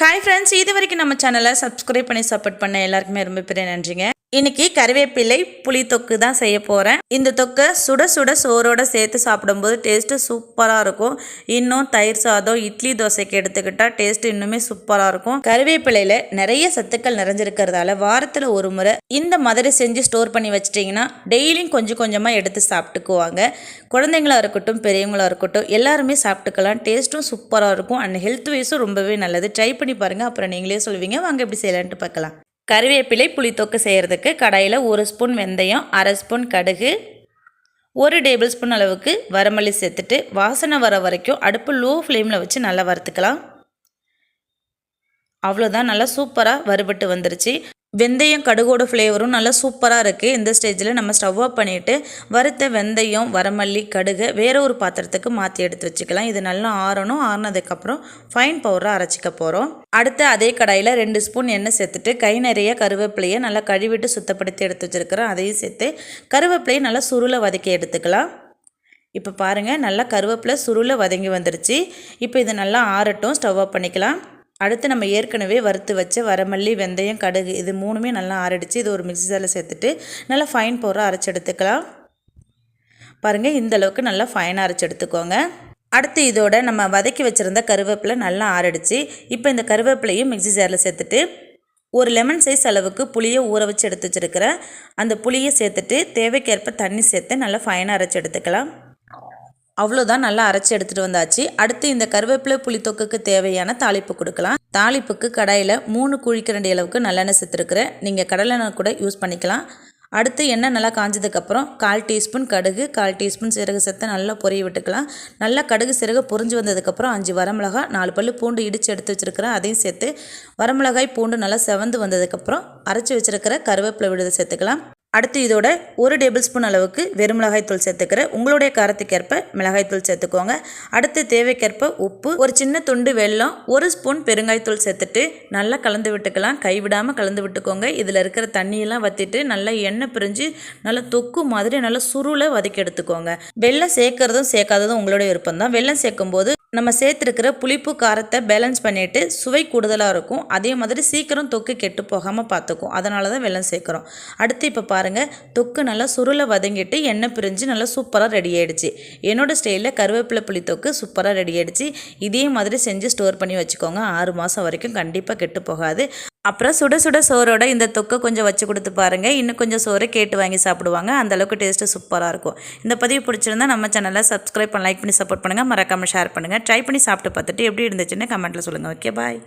Hi friends இது வரைக்கும் நம்ம சேனலை சப்ஸ்கிரைப் பண்ணி சப்போர்ட் பண்ண எல்லாருக்குமே ரொம்ப பெரிய நன்றிங்க. இன்னைக்கு கருவேப்பிலை புளி தொக்கு தான் செய்ய போகிறேன் இந்த தொக்கை சுட சுட சோறோட சேர்த்து சாப்பிடும்போது டேஸ்ட்டு சூப்பராக இருக்கும். இன்னும் தயிர் சாதம் இட்லி தோசைக்கு எடுத்துக்கிட்டால் டேஸ்ட்டு இன்னுமே சூப்பராக இருக்கும். கருவேப்பிலையில் நிறைய சத்துக்கள் நிறைஞ்சிருக்கிறதால வாரத்தில் ஒரு முறை இந்த மாதிரி செஞ்சு ஸ்டோர் பண்ணி வச்சிட்டிங்கன்னா டெய்லியும் கொஞ்சம் கொஞ்சமாக எடுத்து சாப்பிட்டுக்குவாங்க. குழந்தைங்களா இருக்கட்டும் பெரியவங்களா இருக்கட்டும் எல்லாருமே சாப்பிட்டுக்கலாம். டேஸ்ட்டும் சூப்பராக இருக்கும். அண்ட் ஹெல்த் வைஸும் ரொம்பவே நல்லது. ட்ரை பண்ணி பாருங்கள் அப்புறம் நீங்களே சொல்லுவீங்க. வாங்க எப்படி செய்யலான்ட்டு பார்க்கலாம். கறிவேப்பிலை புளித்தொக்கு செய்கிறதுக்கு கடாயில் ஒரு ஸ்பூன் வெந்தயம் அரை ஸ்பூன் கடுகு ஒரு டேபிள் ஸ்பூன் அளவுக்கு வரமல்லி சேர்த்துட்டு வாசனை வர வரைக்கும் அடுப்பு லோ ஃப்ளேமில் வச்சு நல்லா வறுத்துக்கலாம். அவ்வளோதான் நல்லா சூப்பராக வறுபட்டு வந்துருச்சு. வெந்தயம் கடுகோட ஃப்ளேவரும் நல்லா சூப்பராக இருக்குது இந்த ஸ்டேஜில் நம்ம ஸ்டவ் ஆஃப் பண்ணிவிட்டு வறுத்த வெந்தயம் வரமல்லி கடுகை வேறு ஒரு பாத்திரத்துக்கு மாற்றி எடுத்து வச்சுக்கலாம். இது நல்லா ஆறணும். ஆறினதுக்கப்புறம் ஃபைன் பவுடராக அரைச்சிக்க போகிறோம் அடுத்து அதே கடாயில் ரெண்டு ஸ்பூன் எண்ணெய் சேர்த்துட்டு கை நிறைய கருவேப்பிலையை நல்லா கழுவிட்டு சுத்தப்படுத்தி எடுத்து வச்சுருக்கிறோம் அதையும் சேர்த்து கருவேப்பிலையை நல்லா சுருளை வதக்கி எடுத்துக்கலாம். இப்போ பாருங்கள் நல்லா கருவேப்பிலை சுருளை வதங்கி வந்துருச்சு. இப்போ இது நல்லா ஆறட்டும். ஸ்டவ் ஆஃப் பண்ணிக்கலாம். அடுத்து நம்ம ஏற்கனவே வறுத்து வச்ச வரமல்லி வெந்தயம் கடுகு இது மூணுமே நல்லா ஆறடிச்சு இது ஒரு மிக்சி ஜாரில் சேர்த்துட்டு நல்லா ஃபைன் போகிற அரைச்சி எடுத்துக்கலாம். பாருங்கள் இந்த அளவுக்கு நல்லா ஃபைனாக அரைச்சி எடுத்துக்கோங்க. அடுத்து இதோட நம்ம வதக்கி வச்சுருந்த கருவேப்பிலை நல்லா ஆறடிச்சு. இப்போ இந்த கருவேப்பிலையும் மிக்சி ஜாரில் சேர்த்துட்டு ஒரு லெமன் சைஸ் அளவுக்கு புளியை ஊற வச்சு எடுத்து வச்சுருக்கிறேன் அந்த புளியை சேர்த்துட்டு தேவைக்கேற்ப தண்ணி சேர்த்து நல்லா ஃபைனாக அரைச்சி எடுத்துக்கலாம். அவ்வளோதான் நல்லா அரைச்சி எடுத்துகிட்டு வந்தாச்சு. அடுத்து இந்த கருவேப்பிலை புளித்தொக்குக்கு தேவையான தாளிப்பு கொடுக்கலாம். தாளிப்புக்கு கடாயில் மூணு குழிக்கரண்டி அளவுக்கு நல்லெண்ணெய் சேர்த்துருக்குறேன். நீங்கள் கடலெண்ணெய் கூட யூஸ் பண்ணிக்கலாம். அடுத்து எண்ணெய் நல்லா காஞ்சதுக்கப்புறம் கால் டீஸ்பூன் கடுகு கால் டீஸ்பூன் சிறகு சேர்த்து நல்லா பொரிய விட்டுக்கலாம். நல்லா கடுகு சிறகு பொரிஞ்சு வந்ததுக்கப்புறம் அஞ்சு வரமிளகா நாலு பல்லு பூண்டு இடித்து எடுத்து வச்சுருக்கிறேன். அதையும் சேர்த்து வரமிளகாய் பூண்டு நல்லா செவந்து வந்ததுக்கப்புறம் அரைச்சி வச்சுருக்கிற கருவேப்பிலை விடுதை சேர்த்துக்கலாம். அடுத்து இதோட ஒரு டேபிள் ஸ்பூன் அளவுக்கு வெறும் மிளகாய்த்தூள் சேர்த்துக்கிறேன் உங்களுடைய காரத்துக்கேற்ப மிளகாய்த்தூள் சேர்த்துக்கோங்க. அடுத்து தேவைக்கேற்ப உப்பு ஒரு சின்ன துண்டு வெல்லம் ஒரு ஸ்பூன் பெருங்காய்த்தூள் சேர்த்துட்டு நல்லா கலந்து விட்டுக்கலாம். கைவிடாமல் கலந்து விட்டுக்கோங்க. இதில் இருக்கிற தண்ணியெல்லாம் வற்றிட்டு நல்லா எண்ணெய் பிரிஞ்சு நல்லா தொக்கு மாதிரி நல்லா சுருளை வதக்கி எடுத்துக்கோங்க. வெள்ளம் சேர்க்கறதும் சேர்க்காததும் உங்களுடைய விருப்பம் தான் வெள்ளம் சேர்க்கும்போது நம்ம சேர்த்துருக்கிற புளிப்பு காரத்தை பேலன்ஸ் பண்ணிவிட்டு சுவை கூடுதலாக இருக்கும். அதே மாதிரி சீக்கிரம் தொக்கு கெட்டு போகாமல் பார்த்துக்கும் அதனால தான் வெள்ளம் சேர்க்குறோம். அடுத்து இப்போ பாருங்கள் தொக்கு நல்லா சுருளை வதங்கிட்டு எண்ணெய் பிரிஞ்சு நல்லா சூப்பராக ரெடி ஆகிடுச்சு என்னோடய ஸ்டைலில் கருவேப்பிலை புளி தொக்கு சூப்பராக ரெடி ஆகிடுச்சு இதே மாதிரி செஞ்சு ஸ்டோர் பண்ணி வச்சுக்கோங்க. ஆறு மாதம் வரைக்கும் கண்டிப்பாக கெட்டு போகாது. அப்புறம் சுட சுட சோறோட இந்த தொக்கை கொஞ்சம் வச்சு கொடுத்து பாருங்கள் இன்னும் கொஞ்சம் சோறு கேட்டு வாங்கி சாப்பிடுவாங்க. அந்தளவுக்கு டேஸ்ட்டு சூப்பராக இருக்கும். இந்த பதிவு பிடிச்சிருந்தா நம்ம சேனலை சப்ஸ்கிரைப் பண்ணி லைக் பண்ணி சப்போர்ட் பண்ணுங்கள் மறக்காமல் ஷேர் பண்ணுங்கள் ட்ரை பண்ணி சாப்பிட்டு பார்த்துட்டு எப்படி இருந்துச்சுன்னு கமெண்ட்டில் சொல்லுங்கள் ஓகே பாய்